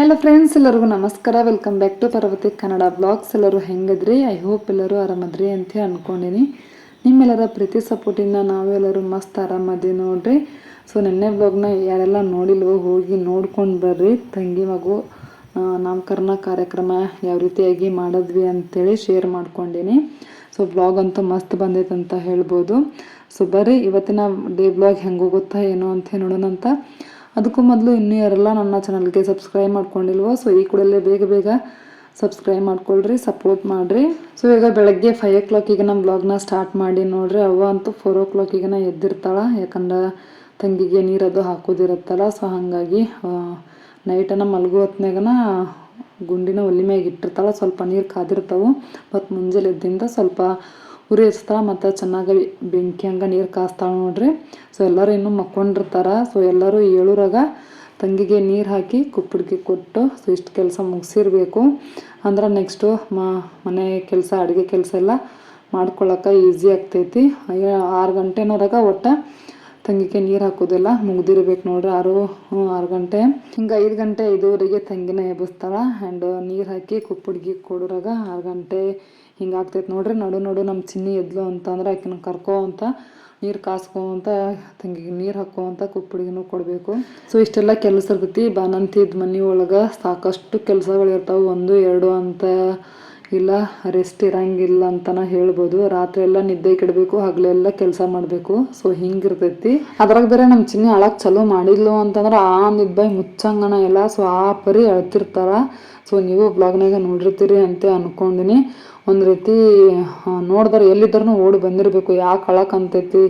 Hello friends ಎಲ್ಲರಿಗೂ ನಮಸ್ಕಾರ. Welcome back to Parvati Kannada vlogs ಎಲ್ಲರೂ ಹೆಂಗದ್ರಿ? ಐ ಹೋಪ್ ಎಲ್ಲರೂ ಆರಾಮದ್ರಿ ಅಂತ ಅಂದ್ಕೊಂಡಿನಿ ನಿಮ್ಮೆಲ್ಲರ ಪ್ರೀತಿ ಸಪೋರ್ಟಿಂದ ನಾವೆಲ್ಲರೂ ಮಸ್ತ್ ಆರಾಮದಿ ನೋಡ್ರಿ. ಸೊ ನಿನ್ನೆ ಬ್ಲಾಗ್ನ ಯಾರೆಲ್ಲ ನೋಡಿಲ್ವೋ ಹೋಗಿ ನೋಡ್ಕೊಂಡು ಬರ್ರಿ. ತಂಗಿ ಮಗು ನಾಮಕರಣ ಕಾರ್ಯಕ್ರಮ ಯಾವ ರೀತಿಯಾಗಿ ಮಾಡಿದ್ವಿ ಅಂತೇಳಿ ಶೇರ್ ಮಾಡ್ಕೊಂಡಿನಿ. ಸೊ ಬ್ಲಾಗ್ ಅಂತೂ ಮಸ್ತ್ ಬಂದೈತೆ ಅಂತ ಹೇಳ್ಬೋದು. ಸೊ ಬರ್ರಿ, ಇವತ್ತಿನ ಡೇ ಬ್ಲಾಗ್ ಹೆಂಗೆ ಗೊತ್ತಾ ಏನೋ ಅಂತ ನೋಡೋಣ ಅಂತ ಅದಕ್ಕೂ ಮೊದಲು ಇನ್ನೂ ಯಾರೆಲ್ಲ ನನ್ನ ಚಾನಲ್ಗೆ ಸಬ್ಸ್ಕ್ರೈಬ್ ಮಾಡ್ಕೊಂಡಿಲ್ವೋ ಸೊ ಈ ಕೂಡಲೇ ಬೇಗ ಬೇಗ ಸಬ್ಸ್ಕ್ರೈಬ್ ಮಾಡ್ಕೊಳ್ರಿ ಸಪೋರ್ಟ್ ಮಾಡಿರಿ. ಸೊ ಈಗ ಬೆಳಗ್ಗೆ ಫೈವ್ ಓ ಕ್ಲಾಕಿಗೆ ನಮ್ಮ ಬ್ಲಾಗ್ನ ಸ್ಟಾರ್ಟ್ ಮಾಡಿ ನೋಡ್ರಿ. ಅವ್ವ ಅಂತೂ ಫೋರ್ ಓ ಕ್ಲಾಕಿಗೆ ಎದ್ದಿರ್ತಾಳೆ, ಯಾಕಂದ್ರೆ ತಂಗಿಗೆ ನೀರದು ಹಾಕೋದಿರುತ್ತಲ್ಲ ಸೊ ಹಾಗಾಗಿ ನೈಟನ್ನು ಮಲಗೋ ಹೊತ್ನಾಗನ ಗುಂಡಿನ ಒಲಿ ಮ್ಯಾಗ ಇಟ್ಟಿರ್ತಾಳೆ. ಸ್ವಲ್ಪ ನೀರು ಕಾದಿರ್ತಾವೆ ಮತ್ತು ಮುಂಜಾನೆ ಎದ್ದಿಂದ ಸ್ವಲ್ಪ ಉರಿ ಹಚ್ತಾಳೆ ಮತ್ತು ಚೆನ್ನಾಗಿ ಬೆಂಕಿ ಹಂಗೆ ನೀರು ಕಾಸ್ತಾಳೆ ನೋಡ್ರಿ. ಸೊ ಎಲ್ಲರೂ ಇನ್ನೂ ಮಕ್ಕೊಂಡಿರ್ತಾರೆ. ಸೊ ಎಲ್ಲರೂ ಏಳೂರಾಗ ತಂಗಿಗೆ ನೀರು ಹಾಕಿ ಕುಪ್ಪಡಿಗೆ ಕೊಟ್ಟು ಸೊ ಇಷ್ಟು ಕೆಲಸ ಮುಗಿಸಿರ್ಬೇಕು. ಅಂದ್ರೆ ನೆಕ್ಸ್ಟು ಮನೆ ಕೆಲಸ, ಅಡುಗೆ ಕೆಲಸ ಎಲ್ಲ ಮಾಡ್ಕೊಳ್ಳೋಕೆ ಈಸಿ ಆಗ್ತೈತಿ. ಆರು ಗಂಟೆನವರೆಗೆ ಒಟ್ಟು ತಂಗಿಗೆ ನೀರು ಹಾಕೋದೆಲ್ಲ ಮುಗ್ದಿರ್ಬೇಕು ನೋಡ್ರಿ. ಆರು ಆರು ಗಂಟೆ. ಹಿಂಗೆ ಐದು ಗಂಟೆ ಐದುವರೆಗೆ ತಂಗಿನ ಎಬ್ಬಿಸ್ತಾಳೆ. ಆ್ಯಂಡ್ ನೀರು ಹಾಕಿ ಕುಪ್ಪಡಿಗೆ ಕೊಡೋರಾಗ ಆರು ಗಂಟೆ ಹಿಂಗೆ ಆಗ್ತೈತೆ ನೋಡ್ರಿ, ನಡು ನಡು ನಮ್ಮ ಚಿನ್ನಿ ಎದ್ಲು ಅಂತಂದ್ರೆ ಆಕಿನ ಕರ್ಕೋ ಅಂತ, ನೀರು ಕಾಸ್ಕೊ ಅಂತ, ತಂಗಿಗೆ ನೀರು ಹಾಕೋ ಅಂತ ಕುಪ್ಪಡಿಗೂ ಕೊಡಬೇಕು. ಸೊ ಇಷ್ಟೆಲ್ಲ ಕೆಲಸ ಇರ್ತೈತಿ. ಬಾನಂತಿದ್ದ ಮನೆ ಒಳಗೆ ಸಾಕಷ್ಟು ಕೆಲಸಗಳಿರ್ತಾವೆ. ಒಂದು, ಎರಡು ಅಂತ ಇಲ್ಲ ರೆಸ್ಟ್ ಇರಂಗಿಲ್ಲ ಅಂತನ ಹೇಳ್ಬೋದು. ರಾತ್ರಿ ಎಲ್ಲ ನಿದ್ದೆ ಕೆಡಬೇಕು ಹಗಲೆಲ್ಲ ಕೆಲಸ ಮಾಡಬೇಕು. ಸೊ ಹಿಂಗಿರ್ತೈತಿ. ಅದ್ರಾಗ ಬೇರೆ ನಮ್ಮ ಚಿನ್ನಿ ಅಳಕ್ ಚಲೋ ಮಾಡಿದ್ಲು ಅಂತಂದ್ರೆ ಆ ನಿದ್ದೆ ಮುಚ್ಚಂಗಣ ಎಲ್ಲ ಸೊ ಆ ಪರಿ ಅಳ್ತಿರ್ತಾರ. ಸೊ ನೀವು ಬ್ಲಾಗ್ನಾಗ ನೋಡಿರ್ತೀರಿ ಅಂತ ಅನ್ಕೊಂಡಿನಿ. ಒಂದು ರೀತಿ ನೋಡಿದ್ರೆ ಎಲ್ಲಿದ್ರೂ ಓಡಿ ಬಂದಿರಬೇಕು. ಯಾಕೆ ಅಳಕ್ ಅಂತೈತಿ,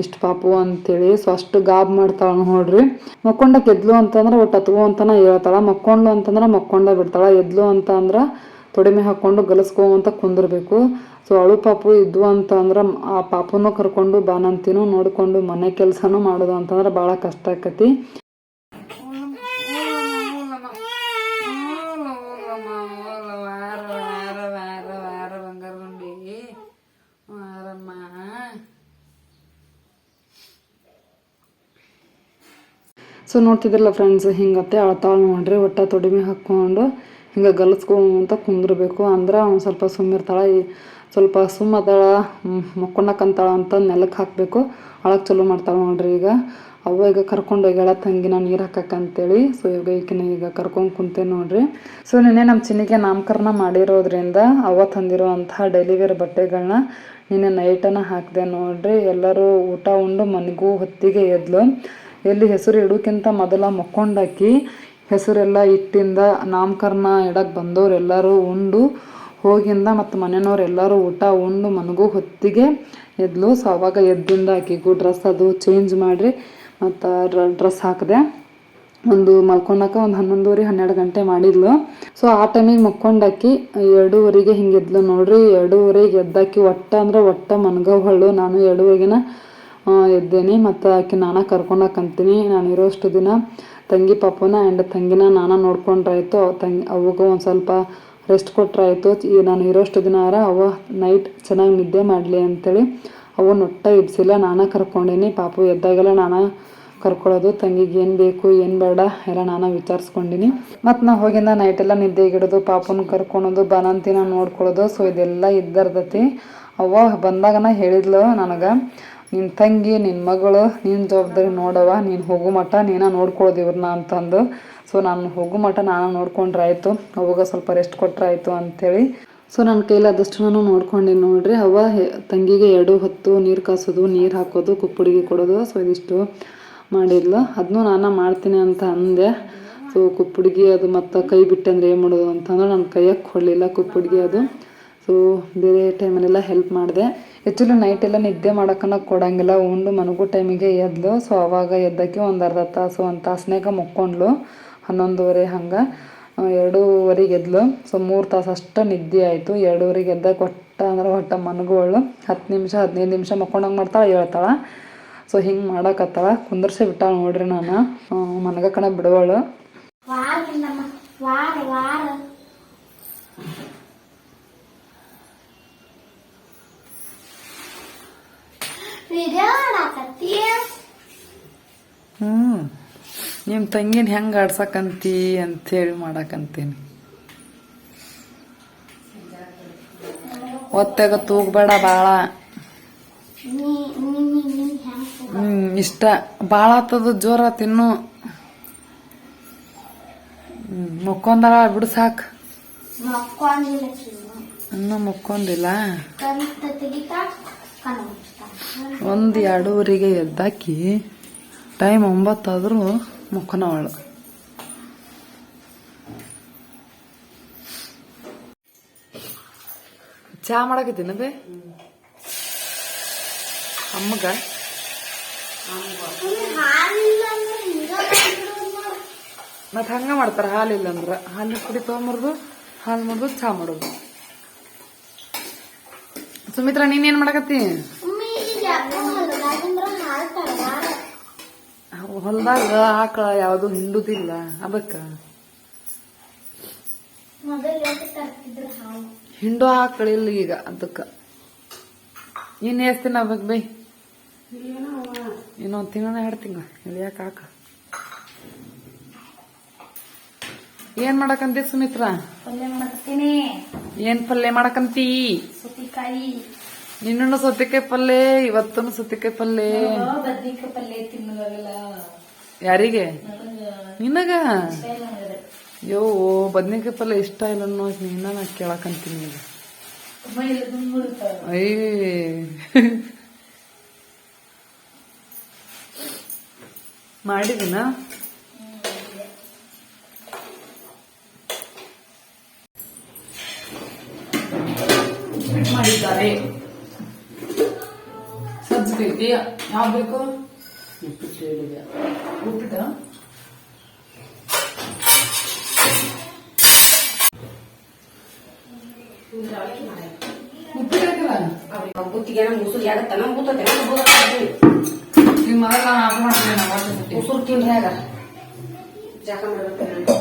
ಇಷ್ಟು ಪಾಪು ಅಂತೇಳಿ. ಸೊ ಅಷ್ಟು ಗಾಬ್ ಮಾಡ್ತಾಳ ನೋಡ್ರಿ. ಮಕ್ಕೊಂಡಕ್ಕೆ ಎದ್ಲು ಅಂತಂದ್ರೆ ಒಟ್ಟು ಹತ್ಗೋ ಅಂತಾನ ಹೇಳ್ತಾಳ. ಮಕ್ಕೊಂಡ್ಲು ಅಂತಂದ್ರೆ ಮಕ್ಕೊಂಡ ಬಿಡ್ತಾಳ. ಎದ್ಲು ಅಂತ ಅಂದ್ರೆ ತೊಡಿಮೆ ಹಾಕ್ಕೊಂಡು ಗಲಸ್ಕೋ ಕುಂದಿರಬೇಕು. ಸೊ ಅಳು ಪಾಪು ಇದ್ವು ಅಂತ ಅಂದ್ರೆ ಆ ಪಾಪುನೂ ಕರ್ಕೊಂಡು ಬಾನಂತಿನೂ ನೋಡಿಕೊಂಡು ಮನೆ ಕೆಲಸನೂ ಮಾಡೋದು ಅಂತಂದ್ರೆ ಭಾಳ ಕಷ್ಟ ಆಕತಿ. ಸೊ ನೋಡ್ತಿದ್ರಲ್ಲ ಫ್ರೆಂಡ್ಸ್ ಹಿಂಗತ್ತೆ ಅಳ್ತಾಳ ನೋಡ್ರಿ, ಒಟ್ಟ ತೊಡಿಮೆ ಹಾಕ್ಕೊಂಡು ಹಿಂಗೆ ಗಲಸ್ಕೊಂತ ಕುಂದಿರಬೇಕು ಅಂದ್ರೆ ಅವ್ನು ಸ್ವಲ್ಪ ಸುಮ್ಮಿರ್ತಾಳೆ ಸ್ವಲ್ಪ ಸುಮ್ಮದಾಳ ಮಕ್ಕೊಂಡಕ್ಕಂತಾಳ ಅಂತ ನೆಲಕ್ಕೆ ಹಾಕಬೇಕು. ಅಳಕ್ಕೆ ಚಲೋ ಮಾಡ್ತಾಳೆ ನೋಡ್ರಿ ಈಗ. ಅವ್ವ ಈಗ ಕರ್ಕೊಂಡು ಹೋಗ್ಯಾಳ ತಂಗಿನ ನೀರು ಹಾಕಕ್ಕಂತೇಳಿ ಸೊ ಈಗ ಈಕಿನ ಈಗ ಕರ್ಕೊಂಡು ಕುಂತೆ ನೋಡ್ರಿ. ಸೊ ನಿನ್ನೆ ನಮ್ಮ ಚಿನ್ನಿಗೆ ನಾಮಕರಣ ಮಾಡಿರೋದ್ರಿಂದ ಅವ್ವ ತಂದಿರುವಂತಹ ಡೆಲಿವರಿ ಬಟ್ಟೆಗಳನ್ನ ನಿನ್ನೆ ನೈಟನ ಹಾಕಿದೆ ನೋಡ್ರಿ. ಎಲ್ಲರೂ ಊಟ ಉಂಡು ಮನೆಗೂ ಹೊತ್ತಿಗೆ ಎದ್ಲು. ಎಲ್ಲಿ ಹೆಸರು ಇಡೋಕ್ಕಿಂತ ಮೊದಲ ಮಕ್ಕೊಂಡಾಕಿ ಹೆಸರೆಲ್ಲ ಇಟ್ಟಿಂದ ನಾಮಕರಣ ಇಡಕ್ಕೆ ಬಂದವರೆಲ್ಲರೂ ಉಂಡು. ಹೋಗಿಂದ ಮತ್ತು ಮನೆಯವ್ರು ಎಲ್ಲರೂ ಊಟ ಉಂಡು. ಮನಗೂ ಹೊತ್ತಿಗೆ ಎದ್ಲು. ಸೊ ಅವಾಗ ಎದ್ದಿಂದ ಆಕಿಗೂ ಡ್ರೆಸ್ ಅದು ಚೇಂಜ್ ಮಾಡಿರಿ. ಮತ್ತು ಡ್ರೆಸ್ ಹಾಕಿದೆ. ಒಂದು ಮಲ್ಕೊಳಕ್ಕೆ ಒಂದು ಹನ್ನೊಂದುವರೆ, ಹನ್ನೆರಡು ಗಂಟೆ ಮಾಡಿದ್ಲು. ಸೊ ಆ ಟೈಮಿಗೆ ಮಕ್ಕೊಂಡಾಕಿ ಎರಡೂವರೆಗೆ ಹಿಂಗೆ ಎದ್ಲು ನೋಡ್ರಿ. ಎರಡೂವರೆಗೆ ಎದ್ದಾಕಿ ಒಟ್ಟ ಅಂದ್ರೆ ಒಟ್ಟ ಹೊಳ್ಳು. ನಾನು ಎರಡೂವರೆಗಿನ ಎದ್ದೇನೆ. ಮತ್ತು ಆಕೆ ನಾನ ಕರ್ಕೊಂಡಾಕಂತೀನಿ. ನಾನು ಇರೋಷ್ಟು ದಿನ ತಂಗಿ ಪಾಪನ ಆ್ಯಂಡ್ ತಂಗಿನ ನಾನು ನೋಡ್ಕೊಂಡ್ರಾಯ್ತು. ಅವು ತಂಗಿ, ಅವಾಗ ಒಂದು ಸ್ವಲ್ಪ ರೆಸ್ಟ್ ಕೊಟ್ಟರಾಯ್ತು ಈ ನಾನು ಇರೋಷ್ಟು ದಿನ ಆರ ಅವ ನೈಟ್ ಚೆನ್ನಾಗಿ ನಿದ್ದೆ ಮಾಡಲಿ ಅಂತೇಳಿ ಅವ ನೊಟ್ಟ ಇಬ್ಸಿಲ್ಲ. ನಾನು ಕರ್ಕೊಂಡೀನಿ. ಪಾಪು ಎದ್ದಾಗೆಲ್ಲ ನಾನು ಕರ್ಕೊಳ್ಳೋದು ತಂಗಿಗೆ ಏನು ಬೇಕು, ಏನು ಬೇಡ ಎಲ್ಲ ನಾನು ವಿಚಾರಿಸ್ಕೊಂಡಿನಿ. ಮತ್ತು ನಾ ಹೋಗಿಂದ ನೈಟೆಲ್ಲ ನಿದ್ದೆಗಿಡೋದು ಪಾಪನ ಕರ್ಕೊಳೋದು, ಬನಂತಿನ ನೋಡ್ಕೊಳ್ಳೋದು ಸೊ ಇದೆಲ್ಲ ಇದ್ದರ್ದತಿ. ಅವ್ವ ಬಂದಾಗನ ಹೇಳಿದ್ಲು ನನಗೆ ನಿನ್ನ ತಂಗಿ ನಿನ್ನ ಮಗಳು ನಿನ್ನ ಜವಾಬ್ದಾರಿ ನೋಡವ ನೀನು ಹೋಗು ಮಟ ನೀನ ನೋಡ್ಕೊಳ್ಳೋದು ಇವ್ರನ್ನ ಅಂತಂದು. ಸೊ ನಾನು ಹೋಗು ಮಟ ನಾನು ನೋಡ್ಕೊಂಡ್ರೆ ಆಯಿತು. ಅವಾಗ ಸ್ವಲ್ಪ ರೆಸ್ಟ್ ಕೊಟ್ಟರೆ ಆಯಿತು ಅಂಥೇಳಿ ಸೊ ನನ್ನ ಕೈಲಾದಷ್ಟು ನಾನು ನೋಡ್ಕೊಂಡೆ ನೋಡ್ರಿ. ಅವ ತಂಗಿಗೆ ಎರಡು ಹೊತ್ತು ನೀರು ಕಾಸೋದು, ನೀರು ಹಾಕೋದು ಕುಪ್ಪುಡಿಗೆ ಕೊಡೋದು. ಸೊ ಇದಿಷ್ಟು ಮಾಡಿದ್ಲು. ಅದನ್ನೂ ನಾನು ಮಾಡ್ತೀನಿ ಅಂತ ಅಂದೆ. ಸೊ ಕುಪ್ಪುಡಿಗೆ ಅದು ಮತ್ತು ಕೈ ಬಿಟ್ಟಂದ್ರೆ ಏನು ಮಾಡೋದು ಅಂತಂದ್ರೆ ನನ್ನ ಕೈಯಾಗೆ ಕೊಡಲಿಲ್ಲ ಕುಪ್ಪುಡಿಗೆ ಅದು. ಸೊ ಬೇರೆ ಟೈಮಲ್ಲೆಲ್ಲ ಹೆಲ್ಪ್ ಮಾಡಿದೆ. ಆ್ಯಕ್ಚುಲಿ ನೈಟ್ ಎಲ್ಲ ನಿದ್ದೆ ಮಾಡೋಕ್ಕನ ಕೊಡಂಗಿಲ್ಲ. ಉಂಡು ಮನಗೂ ಟೈಮಿಗೆ ಎದ್ಲು. ಸೊ ಅವಾಗ ಎದ್ದಕ್ಕೆ ಒಂದು ಅರ್ಧ ತಾಸು, ಒಂದು ತಾಸ್ನಾಗ ಮುಕ್ಕೊಂಡ್ಲು. ಹನ್ನೊಂದುವರೆ ಹಂಗೆ ಎರಡೂವರೆಗೆ ಎದ್ಲು. ಸೊ ಮೂರು ತಾಸು ಅಷ್ಟು ನಿದ್ದೆ ಆಯಿತು. ಎರಡೂವರೆಗೆ ಎದ್ದಾಗ ಕೊಟ್ಟ ಅಂದ್ರೆ ಒಟ್ಟ ಮನಗೋಳು. ಹತ್ತು ನಿಮಿಷ, ಹದಿನೈದು ನಿಮಿಷ ಮಕ್ಕೊಂಡಂಗೆ ಮಾಡ್ತಾಳೆ, ಹೇಳ್ತಾಳೆ. ಸೊ ಹಿಂಗೆ ಮಾಡಕತ್ತಾಳ. ಕುಂದರ್ಸಿ ಬಿಟ್ಟಾಳ ನೋಡ್ರಿ ನಾನು. ಮನಗಕ್ಕನ ಬಿಡುವಳು. ಹ್ಞೂ ನಿಮ್ಮ ತಂಗಿನ ಹೆಂಗೆ ಅಂತ ಹೇಳಿ ಮಾಡಕಂತೀನಿ. ಒತ್ತಾಗ ತೂಗಬೇಡ ಭಾಳ ಹ್ಮ್ ಇಷ್ಟ. ಭಾಳ ಆತದ ಜೋರ ತಿನ್ನು. ಮುಕ್ಕೊಂದಳ ಬಿಡು ಸಾಕು ಇನ್ನು ಮುಕ್ಕೊಂದಿಲ್ಲ ಒಂದು ಎರಡೂವರೆಗೆ ಎದ್ದಾಕಿ ಟೈಮ್ ಒಂಬತ್ತಾದ್ರೂ ಮುಖನವಳು. ಚಾ ಮಾಡಕತ್ತೀನ ಬೇ? ಅಮ್ಮಗ. ಮತ್ತೆ ಹಂಗ ಮಾಡ್ತಾರ ಹಾಲಿಲ್ಲ ಅಂದ್ರ ಹಾಲಿನ ಪುಡಿ ತೊಗೊಂಬರ್ದು? ಹಾಲು ಮುರಿದು ಚಾ ಮಾಡೋದು. ಸುಮಿತ್ರಾ ನೀನೇನ್ ಮಾಡಕತ್ತಿ? ಹೊಲ್ದಾಗ ಆಕಳ ಯಾವುದು ಹಿಂಡುದಿಲ್ಲ. ಅದಕ್ಕ? ಹಿಂಡು ಆಕಳಿಲ್ಲ ಈಗ ಅದಕ್ಕ. ಇನ್ ಎಷ್ಟ್ ದಿನ ಆಗ್ಬೇಕು ಬೈ? ಇನ್ನೊಂದ್ ತಿಂಗಳ ಎರಡು ತಿಂಗಳ. ಇಳಿಯಾಕ ಆಕ ಏನ್ ಮಾಡಕಂತಿ ಸುಮಿತ್ರ? ಏನ್ ಪಲ್ಯ ಮಾಡಕಂತಿ? ಸೌತಿಕಾಯಿ ನಿನ್ನೂ ಸೌತೆಕಾಯಿ ಪಲ್ಲೆ ಇವತ್ತೂ ಸೌತೆಕಾಯಿ ಪಲ್ಲೆ. ಬದ್ನಿಕಾಯಿ ಪಲ್ಲೆ ತಿನ್ನೋಲ್ಲ ಯಾರಿಗೆ? ನಿನಗ. ಯೋ ಬದ್ನಿಕಾಯಿ ಪಲ್ಯ ಇಷ್ಟ ಇಲ್ಲ ಅನ್ನೋ ನಿನ್ನ ನಾ ಕೇಳಕಂತೀನಿ ಈಗ. ಅಯ್ಯ. ಮಾಡಿದಿನ ಮಾಡಿದ್ದಾರೆ ಸಜ್ಜಿ ಯಾವ ಬೇಕು? ಉಪ್ಪಿಟ್ಟ. ಉಪ್ಪಿಟ್ಟು ಹಾಕಿಲ್ಲ? ಬುತ್ತಿಗೆ ಮುಸುರು ಯಾಗತ್ತ ನಮ್ ಬುತ್ತತೆ ಈಗ ಮೊದಲ ಆಟ ಮಾಡ್ತೀನಿ ನಾವು. ಮುಸುರು ತಿಂದ್ರೆ ಹೇಗ ಜಾಕ ಮಾಡ್ಬೇಕು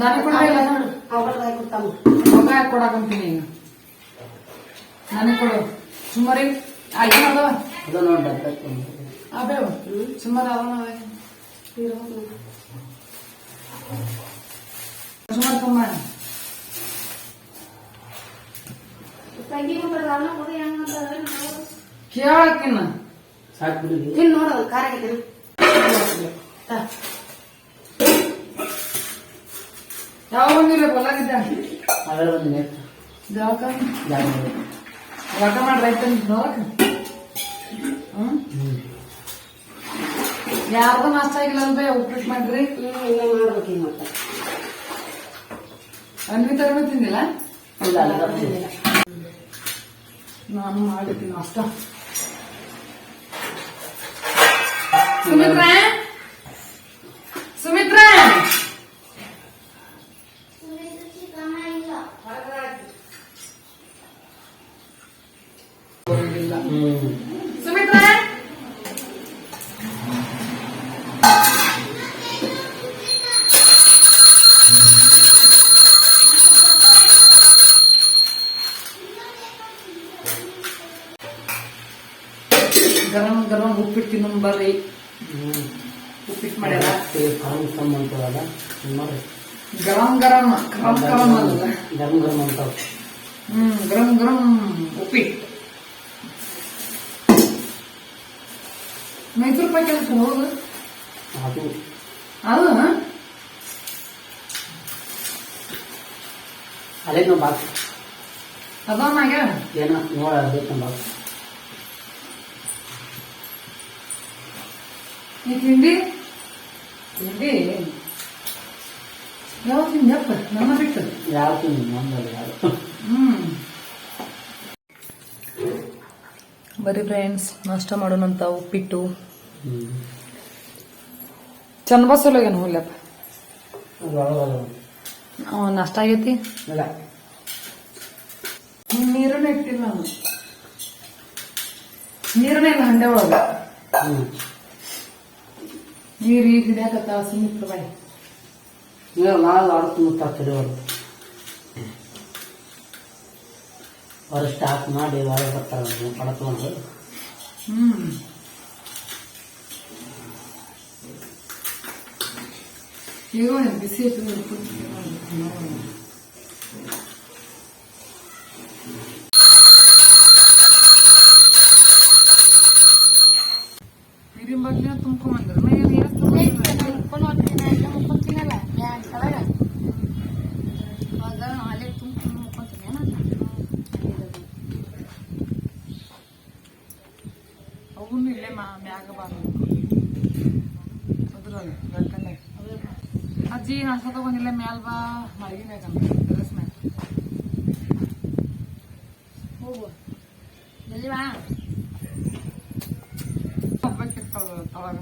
ದಾನಿ ಕೊಡಲ್ಲ ಅವ್ರ ಯಾಕೆ ಕೊಡಕಂತೀನಿ ಈಗ. ನನಗೆ ಕೊಡು. ಸುಮಾರಿ ಆಗಿ ಮಾಡವ ಅದು ನೋಡ್ಬೇಕು ಅಬೇವ ಸುಮಾರು ಅವನ ಸುಮಾರು ತುಂಬ ತಂಗಿ ಮಕ್ಕಳು ಕೂಡ ಹೆಂಗಂತ ಕೇಳಕ್ಕಿನ್ನ. ತಿನ್ ನೋಡು ಖಾರ ಆಗೈತೆ ಯಾವ ಬಂದಿರ? ಹೊಲಾಗಿದ್ದ ಅವೆಲ್ಲ ಒಂದು ನೇತ್ರ ಜಳಕ ಮಾಡ್ರಿ ಹ್ಮ್? ಯಾರ್ದು ನಾಷ್ಟ ಆಗಿಲ್ಲ ಅಲ್ಬೇ ಉಪ್ಪಿಟ್ಟು ಮಾಡ್ರಿ. ಇನ್ನ ಮಾಡ್ಬೇಕು ಮತ್ತೆ. ಅನ್ವಿತ ತಿಂದಿಲ್ಲ? ಇಲ್ಲ ನಾನು ಮಾಡಿದ್ದೀನಿ ನಾಷ್ಟ. ಸುಮಿತ್ರಾ? ಹ್ಮ್. ಉಪ್ಪಿಟ್ಟು ಮಾಡ್ಯಾರ. ಕಾಲು ಕಮ್ಮಿ ಅಂತವಲ್ಲ ನೋಡಿ ಗರಂ ಗರಂ ಗರಂ ಗರಂ ಅಲ್ಲ ಗರಂ ಗರಂ ಅಂತಾವ ಹ್ಮ್ ಗರಂ ಗರಂ ಉಪ್ಪಿಟ್ಟು. ಮೈಸೂರು ಪಾಕ್ ಅಂತ ಹೋಗು ಅದು. ಅದು? ಅದೇ ನಾವು ಅದ ಅದಾನಾಗ ಏನೋ ನೋಡ ಅದೇ ಬಾಕ್ ಈ ತಿಂಡಿ ತಿಂಡಿ ಯಾವ ತಿಂಡಿಯಪ್ಪ ನಮ್ಮ ಬಿಟ್ಟು ಯಾವ ತಿಂಡಿ ನಮ್ಮಲ್ಲಿ ಯಾರು ಹ್ಮ್ ಬರೀ ಫ್ರೆಂಡ್ಸ್ ನಾಷ್ಟ ಮಾಡೋಣಂತ ಉಪ್ಪಿಟ್ಟು. ಬಸ್ಸಲ್ಲೋಗೇನು ಹೋಗ್ಲಪ್ಪ ನಷ್ಟ ಒಳಗಲ್ಲ ಅವ ನಾಷ್ಟ ಆಗೈತಿ? ಇಲ್ಲ. ನೀರನ್ನ ಇಟ್ಟಿಲ್ಲ ನಾನು. ನೀರನ್ನ ಇಲ್ಲ ಹಂಡೆ ಒಳಗ. ನೀರು ಈಗ ಹಿಡಿಯಾಕತ್ತ ಸುಮಿತ್ರ ಬಾಯಿ ನೀವು ನಾಳೆ ಆಡ್ತು ಮುತ್ತಾಗ್ತದೆ ಅವರು ಅವ್ರು ಸ್ಟಾಕ್ ಮಾಡಿ ಒಳಗೆ ಬರ್ತಾರೆ ಪಡ್ಕೊಂಡು ಹ್ಮ್ ಈಗ ಬಿಸಿ ಐತಿ ನೀರಿನ ಬಗ್ಗೆ ತುಂಬ್ಕೊಂಬಂದ್ರ ಮುಕ್ಕೊಂಡು ಹೋಗ್ತೀನಿ ಇಲ್ಲ ಮುಕ್ಕೊಂತೀನಲ್ಲ ಯಾಕೆ ಅವಾಗ ಅವಾಗ ಅಲ್ಲೇ ತುಂಬ್ಕೊಂಡು ಮುಕ್ಕೊಂತೀನಿ ಅವನು ಇಲ್ಲೇ ಮಾ- ಮ್ಯಾಗ ಬಾರ್ಬೇಕು ಅದ್ರಲ್ಲಿ ಗಂಟಲೆ ಅಜ್ಜಿ ನಾಷ್ಟ ತಗೊಂಡಿಲ್ಲ ಮ್ಯಾಲ ಬಾ? ಮಳಗಿ ಮ್ಯಾಗ ಟೆರೆಸ್ ಮ್ಯಾಗ ಹೋಗು ತಳಗ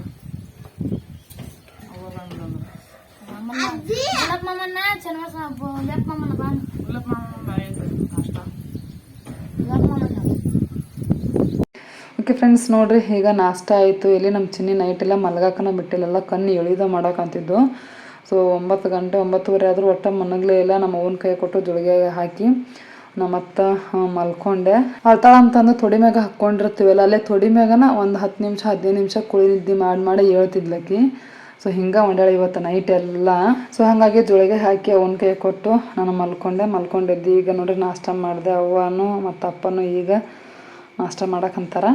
ಮಾಮನ್ನ? ಚನ್ನವಾಸ ಬಾ. ಓಕೆ ಫ್ರೆಂಡ್ಸ್ ನೋಡ್ರಿ ಈಗ ನಾಷ್ಟ ಆಯಿತು. ಇಲ್ಲಿ ನಮ್ಮ ಚಿನ್ನಿ ನೈಟ್ ಎಲ್ಲ ಮಲಗಾಕನ ಬಿಟ್ಟಿಲ್ಲ. ಕಣ್ಣು ಎಳಿದ ಮಾಡಕ್ಕಂತಿದ್ದು ಸೊ ಒಂಬತ್ತು ಗಂಟೆ, ಒಂಬತ್ತುವರೆ ಆದರೂ ಒಟ್ಟು ಮನಗ್ಲೇ ಇಲ್ಲ ನಮ್ಮ ಅವ್ವನ ಕೈ ಕೊಟ್ಟು ಜೋಳಿಗೆ ಹಾಕಿ ನಮ್ಮತ್ತ ಮಲ್ಕೊಂಡೆ. ಅಳ್ತಾಳ ಅಂತಂದು ತೊಡಿ ಮ್ಯಾಗ ಹಾಕ್ಕೊಂಡಿರ್ತೀವಲ್ಲ, ಅಲ್ಲೇ ತೊಡಿ ಮ್ಯಾಗನ ಒಂದು ಹತ್ತು ನಿಮಿಷ, ಹದಿನೈದು ನಿಮಿಷ ಕುಳಿ ನಿದ್ದೆ ಮಾಡಿ ಮಾಡಿ ಹೇಳ್ತಿದ್ಲಕ್ಕಿ ಸೊ ಹಿಂಗೆ ಒಂಡಾಳ ಇವತ್ತು ನೈಟ್ ಎಲ್ಲ. ಸೊ ಹಾಗಾಗಿ ಜೋಳಿಗೆ ಹಾಕಿ ಅವನ ಕೈ ಕೊಟ್ಟು ನಾನು ಮಲ್ಕೊಂಡೆ, ಮಲ್ಕೊಂಡಿದ್ದೆ. ಈಗ ನೋಡ್ರಿ ನಾಷ್ಟ ಮಾಡಿದೆ ಅವ್ವನು ಮತ್ತು ಅಪ್ಪನೂ ಈಗ ನಾಷ್ಟ ಮಾಡಕ್ಕಂತಾರ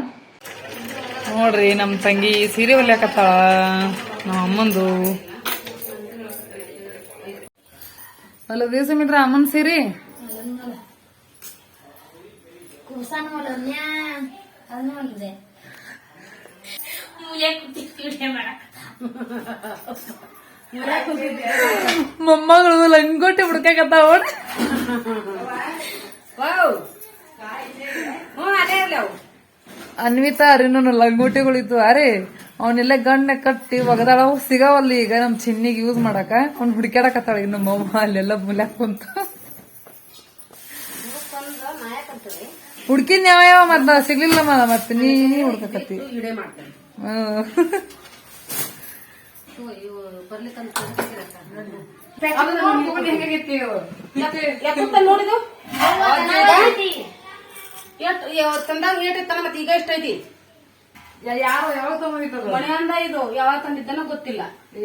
ನೋಡ್ರಿ ನಮ್ಮ ತಂಗಿ ಸೀರೆ ಹೊಲಿಯಾಕತ್ತಾಳ ನಮ್ಮ ಅಮ್ಮಂದು. ಅಲ್ಲ ದಿವಸ ಮಿತ್ರ ಸೀರಿ. ಮೊಮ್ಮಗಳು ಲಂಗೋಟಿ ಹೊಲಿದೆ ಮೂಲೆ ಕುತ್ತಿ ವಿಡಿಯೋ ಅನ್ವಿತಾ ಅರಿನೂ ಲಂಗೋಟಿಗಳಿತ್ತು ಅರೆ ಅವನ್ನೆಲ್ಲ ಗಂಡ ಕಟ್ಟಿ ಒಗದಾಳ ಅವು ಸಿಗಾವಲ್ಲ ಈಗ ನಮ್ ಚಿನ್ನಿಗೆ ಯೂಸ್ ಮಾಡಾಕ. ಅವ್ನ್ ಹುಡುಕ್ಯಾಡಕತ್ತಾಳ ಇನ್ನು ಮೊಮ್ಮ ಅಲ್ಲೆಲ್ಲ ಮುಲ್ಯಾಕ ಕುಂತ. ಹುಡ್ಕಿನ್ ಯಾವ ಯಾವ ಮತ್ತ ಸಿಗ್ಲಿಲ್ಲ ಮದ ಮತ್ತೆ ನೀ ಹುಡ್ಕಕತ್ತಿ. ಹ್ಮ್. ತಂದಾಗ ಏಟ್ ಇತ್ತಲ್ಲ ಮತ್ತೆ ಈಗ ಎಷ್ಟೈತಿ ಯಾ- ಯಾರು ಯಾವಾಗ ತಗೊಂಡಿದ್ದದು ಮನೆ ಅಂದ ಇದು ಯಾವಾಗ ತಂದಿದ್ದನ ಗೊತ್ತಿಲ್ಲ.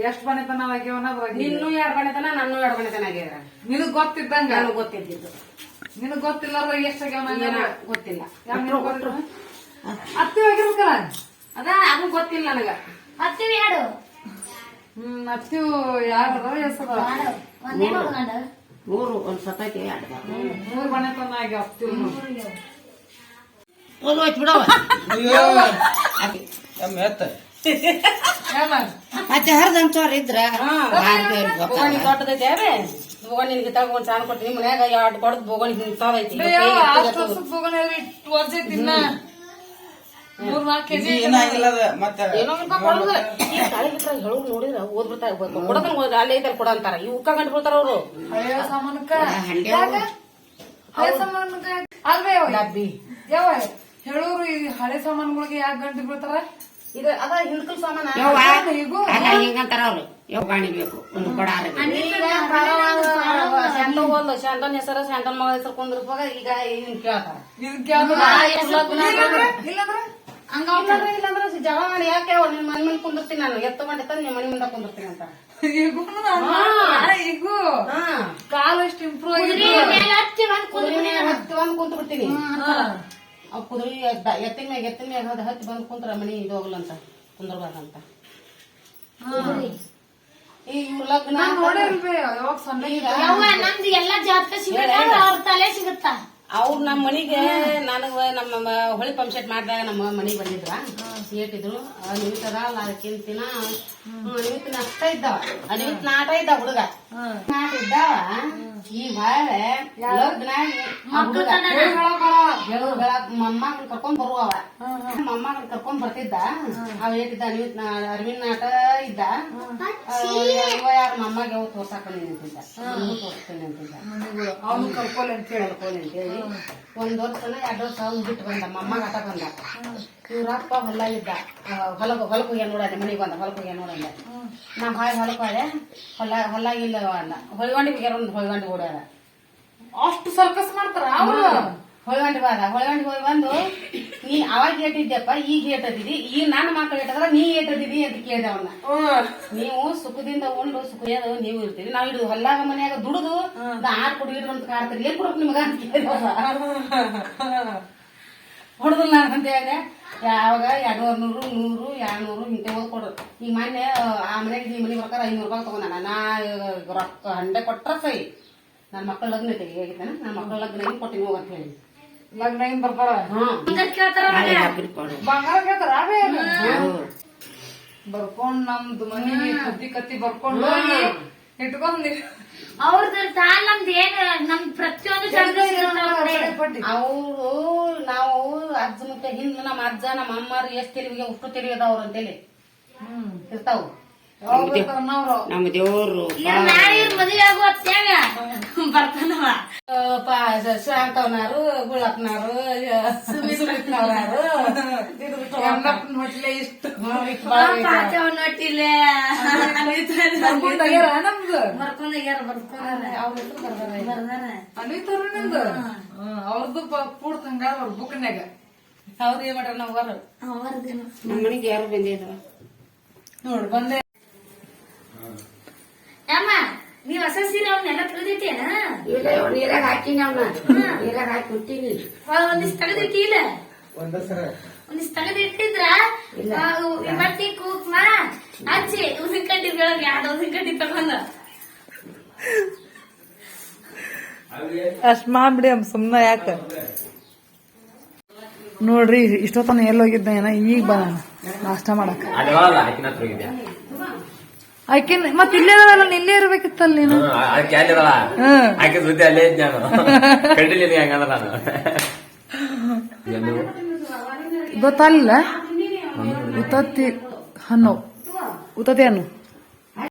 ಎಷ್ಟ್ ಬಣೆತನ ಆಗ್ಯಾವನ ಅದ್ರಾಗ ನಿನ್ನೂ ಎರಡ್ ಬಣೆತನ ನನ್ನೂ ಎರಡ್ ಬಣೆತನ ಆಗ್ಯಾರ ನಿನಗ್ ಗೊತ್ತಿದ್ದಂಗ? ನನಗ್ ಗೊತ್ತಿದ್ದಿದ್ದು. ನಿನಗ್ ಗೊತ್ತಿಲ್ಲ ಎಷ್ಟು ಆಗ್ಯಾವ ಏನ ಗೊತ್ತಿಲ್ಲ. ಅತ್ತಿ ಆಗಿರ್ಬೇಕಲ್ಲ ಅದ ಅದು ಗೊತ್ತಿಲ್ಲ ನನಗ. ಹತ್ತಿವಿ ಯಾರು? ಹ್ಮ್ ಅತ್ತಿವು ಯಾರು ಹೆಸರು ಮೂರು. ಒಂದ್ ಸತೈತಿ ಮೂರು ಬನೆತನ ಆಗ್ಯಾವ. ಓದು ಹೋಯ್ತು ಬಿಡವ ಮತ್ತೆ ಹರಿದ ಅಂಚೋರ್ ಇದ್ರ ಬೋಗಣಿ ದೊಡ್ಡದೈತೆ ಅದೇ ಬೋಗಣಿ ನಿನಗೆ ತಗೊಂಡ್ ಒಂದ್ ಸಾಲ ಕೊಟ್ಟು ನಿಮ್ಮ ಮನ್ಯಾಗ ಎರಡು ಕೊಡದ್ ತಾಳಿ ಬಿಟ್ರೆ ಹೇಳು ನೋಡಿದ್ರ ಓದ್ ಬಿಡ್ತಾರ ಕೊಡೋದನ್ ಓದ್ ಅಲ್ಲೇ ಐತಲ್ ಕೊಡ ಅಂತಾರ. ಇವಕ್ಕ ಗಂಟು ಬಿಡ್ತಾರ ಅವ್ರು. ಹಳೆಯ ಸಾಮಾನಕ್ಕ. ಅಲ್ವೇ ಯಾವ? ಹೇಳೋರು ಈ ಹಳೆ ಸಾಮಾನುಗಳಿಗೆ ಯಾಕೆ ಗಂಟು ಬೀಳ್ತಾರ? ಇದು ಅದ ಹಿಂದ್ಕಲ್ ಸಾಮಾನ. ಈಗ ಅಲ್ಲ ಹಿಂಗಂತಾರ ಅವ್ರು. ಯಾವ ಗಾಣಿ ಬೇಕು ಒಂದು ಹೆಸರ ಮಗಳ ಹೆಸರು ಕುಂದ್ರಪಾಗ ಈಗ ಹಿಂಗ್ ಕೇಳ್ತಾರ. ಇದಕ್ಕೆ ಯಾವ್ದು ಇಲ್ಲಂದ್ರ ಇಲ್ಲಾಂದ್ರೆ ಇಲ್ಲಾಂದ್ರೆ. ಜಗಳ ಮಾಡಿ ಯಾಕೆ ನಿನ್ ಮನೆ ಮುಂದೆ ಕುಂದಿರ್ತೀನಿ ನಾನು. ಎತ್ತ ಮಾಡಿ ತಂದು ನಿಮ್ಮ ಮನೆ ಮುಂದೆ ಕುಂದಿರ್ತೀನಿ ಅಂತ. ಈಗೂ ಕಾಲ ಎಷ್ಟು ಇಂಪ್ರೂವ್ ಆಗಿ ಹತ್ತಿ ಬಂದು ಕುದುರೆ ಅವ್ ಕುದುರೆ ಎದ್ದ ಎತ್ತಿನ ಮ್ಯಾಗ ಎತ್ತಿನ ಮ್ಯಾಗ ಅದ ಹತ್ತಿ ಬಂದು ಕುಂತ್ರ ಮನಿ ಇದು ಹೋಗ್ಲಂತ ಕುಂದ್ರಬಾರ್ದಂತ. ಈ ಇವ್ರ ಲಗ್ನ ನೋಡಿರ್ಬೇ ಯಾವಾಗ ಸಣ್ಣ ಯವ್ವ ನಮ್ದು ಎಲ್ಲಾ ಜಾತಕ ಸಿಗುತ್ತ? ಅವ್ರ ತಲೆ ಸಿಗುತ್ತಾ? ಅವ್ರು ನಮ್ಮ ಮನಿಗೆ ನನಗ ನಮ್ಮ ಮ- ಹೊಳಿ ಪಂಪ್ ಸೆಟ್ ಮಾಡಿದಾಗ ನಮ್ಮ ಮನಿಗೆ ಬಂದಿದ್ರ. ಏಟಿದ್ರು ನಿಮಿತ್ತದ ಲಾಕಿಂತಿನ ನಿಮಿತ್ತಿನ ನಷ್ಟ ಇದ್ದಾವ. ನಿಮಿತ್ ನಾಟ ಇದ್ದ ಹುಡುಗ. ನಾಟ ಇದ್ದಾವ. ಈ ಬಾಳೆ ಮೊಮ್ಮಗನ್ ಕರ್ಕೊಂಡ್ ಬರುವವ. ಮೊಮ್ಮಗನ್ ಕರ್ಕೊಂಡ್ ಬರ್ತಿದ್ದ. ಅವ ಏಟಿದ್ದ ಇವತ್ ಅರವಿಂದ್ ನಾಟ ಇದ್ದ. ಯಾರ? ಮೊಮ್ಮಗೆ ಅವ್ ತೋರ್ಸಾಕ ನಿಂತಿದ್ದ. ತೋರಿಸ್ತೀನಿ ಅಂತಿದ್ದ ಅವನು ಕರ್ಕೊಲ್ಲ ಅಂತ ಹೇಳಿ ಕರ್ಕೊಂಡು ಅಂತೇಳಿ ಒಂದ್ ವರ್ಷನ ಎರಡ್ ವರ್ಷ ಬಿಟ್ಟು ಬಂದ. ಮಮ್ಮಗ ಆಟ ಬಂದ. ಇವ್ರಪ್ಪ ಹೊಲ ಇದ್ದ ಹೊಲ ಹೊಲಕ್ಕೆ ಹೋಗ್ಯ ನೋಡಂದೆ ಮನೆಗೆ ಬಂದ ಹೊಲಕ್ಕೆ ಹೋಗ್ಯ ನೋಡಂದೆ. ನಾ ಹಾಯ್ ಹೊಲಕ್ಕೆ ಹೋದೆ ಹೊಲ ಹೊಲ ಇಲ್ಲ ಅಂದ. ಹೊಯ್ಗೊಂಡಿ ಹೋಗ್ಯಾರ ಒಂದು ಹೊಯ್ಗಂಡಿ ಓಡ್ಯಾರ. ಅಷ್ಟು ಸರ್ಕಸ್ ಮಾಡ್ತಾರ ಅವರು. ಹೊಯ್ಗಂಡಿ ಬಾದ. ಹೊಯ್ಗಂಡಿ ಹೋಗಿ ಬಂದು ನೀ ಅವಾಗ ಏಟಿದ್ದೆಪ್ಪ ಈಗ ಏಟದಿದಿ ಈಗ ನನ್ನ ಮಕ್ಕಳು ಏಟದ್ರ ನೀ ಏಟದಿದಿ ಅಂತ ಕೇಳಿದೆ ಅವನ್ನ ನೀವು ಸುಖದಿಂದ ಉಂಡು ಸುಖದ ನೀವು ಇರ್ತೀರಿ. ನಾವು ಹಿಡಿದು ಹೊಲ್ಲಾಗ ಮನ್ಯಾಗ ದುಡಿದು ಆರ್ ಕುಡಿ ಅಂತ ಕಾಡ್ತೀರಿ ಏನ್ ಕೊಡಕ್ ನಿಮಗ ಅಂತ ಕೇಳಿದ ಹೊಡೆದಿಲ್ಲ ನಾನು ಅಂತ ಹೇಳಿದೆ. ಯಾವಾಗ? ಎರಡುವರೆ ನೂರು ನೂರು ಎರಡ್ನೂರು ಹಿಂಗೆ ಕೊಡೋರು ಈಗ ಮೊನ್ನೆ ಆ ಮನೆಗೆ ಈ ಮನೆಗೆ ಬರ್ತಾರೆ ಐನೂರು ರೂಪಾಯಿ ತಗೊಂಡ ನಾ ರೊಕ್ಕ ಹಂಡೆ ಕೊಟ್ಟರೆ ಸೈ ನನ್ನ ಮಕ್ಕಳ ಲಗ್ನ ಐತೆ ಹೇಗಿದ್ದಾನೆ? ನನ್ನ ಮಕ್ಕಳ ಲಗ್ನ ಹೆಂಗೆ ಕೊಟ್ಟಿನಿ ಹೋಗಂತ ಹೇಳಿ. ಲಗ್ನ ಹೆಂಗೆ ಬರ್ತಾರ ಬಂಗಾರ ಕೇಳ್ತಾರ ಬರ್ಕೊಂಡು ನಮ್ದು ಮನೆ ಕತ್ತಿ ಕತ್ತಿ ಬರ್ಕೊಂಡ್ ಹೋಗಿ ಇಟ್ಕೊಂಡ್ ಅವ್ರದ್ದು ತಾಲ್ ನಮ್ದು ಏನ್ ನಮ್ ಪ್ರತಿಯೊಂದು ಅವರು. ನಾವು ಅಜ್ಜ ಹಿಂದೆ ಹಿಂದ್ ನಮ್ಮ ಅಜ್ಜ ನಮ್ಮ ಅಮ್ಮರು ಎಷ್ಟು ತಿಳಿವಿಗೆ ಉಷ್ಟು ತಿಳಿಯದವ್ರು ಅಂತೇಳಿ. ಇರ್ತಾವು. ನಮ್ಮ ದೇವ್ರು ಶಾಂತವನಾರು ಎಣ್ಣಪ್ಪನ ಹೊಟ್ಲೆ ಇಷ್ಟು. ನಮ್ದು. ಅನಿತರು ನಿಂದು ಅವ್ರದ್ದು ಪೂರ್ತಿ ಹಂಗಾರ ಅವ್ರ ಬುಕ್ನ್ಯಾಗ. ಅವ್ರ ಏನ್ ಮಾಡ್ರ ನಾವು ನಮ್ಮ ಮನೆಗೆ ಯಾರು ಬಂದಿದ್ರ ನೋಡ್ ಬಂದೆ ಅಮ್ಮ ನೀವ್ ಹೊಸ ಸೀರೆ ಅವನ್ನೆಲ್ಲ ತೆಗೆದಿಟ್ಟೇನ ಇಲ್ಲ ನೀರಾಗ ಹಾಕಿನಿ ಅವನ. ನೀರಾಗ ಹಾಕಿ ಬಿಟ್ಟಿನಿ ಒಂದಿಷ್ಟು ತೆಗೆದಿಟ್ಟಿಲ್ಲ ಒಂದಿಷ್ಟು ತೆಗೆದಿಟ್ಟಿದ್ರ? ಇವತ್ತಿ ಕುಕ್ಮ ಹಚ್ಚಿ ಉಸಿನ್ ಕಡ್ಡಿ ಬೆಳಗ್ಗೆ ಯಾವ್ದು ಉಸಿನ್ ಕಡ್ಡಿ ತಗೊಂಡ. ಅಷ್ಟ್ ಮಾಡ್ಬಿಡಿ ಅಮ್ಮ ಸುಮ್ನ ಯಾಕ? ನೋಡ್ರಿ ಇಷ್ಟೊತ್ತನ ಎಲ್ಲೋಗಿದ್ದ ಏನ? ಈಗ ಬಾ ನಾಷ್ಟ ಮಾಡಕ್ ಹತ್ರ ಮತ್ ಇಲ್ಲೇ ಇರಲ್ಲ ಇಲ್ಲೇ ಇರ್ಬೇಕಿತ್ತಲ್ಲ ನೀನು? ಆಕೆ ಅಲ್ಲಿರಲ್ಲ ಆಕೆ. ಆಕಿ ಜೊತೆ ಅಲ್ಲೇ ಇದ್ದೆ ನಾನು. ಕಂಡಿಲ್ಲ ನೀ ಹಂಗಂದ್ರ ನಾನು. ಉತ್ತತ್ತಿ ಹಣ್ಣು. ಉತ್ತತ್ತಿ ಹಣ್ಣು.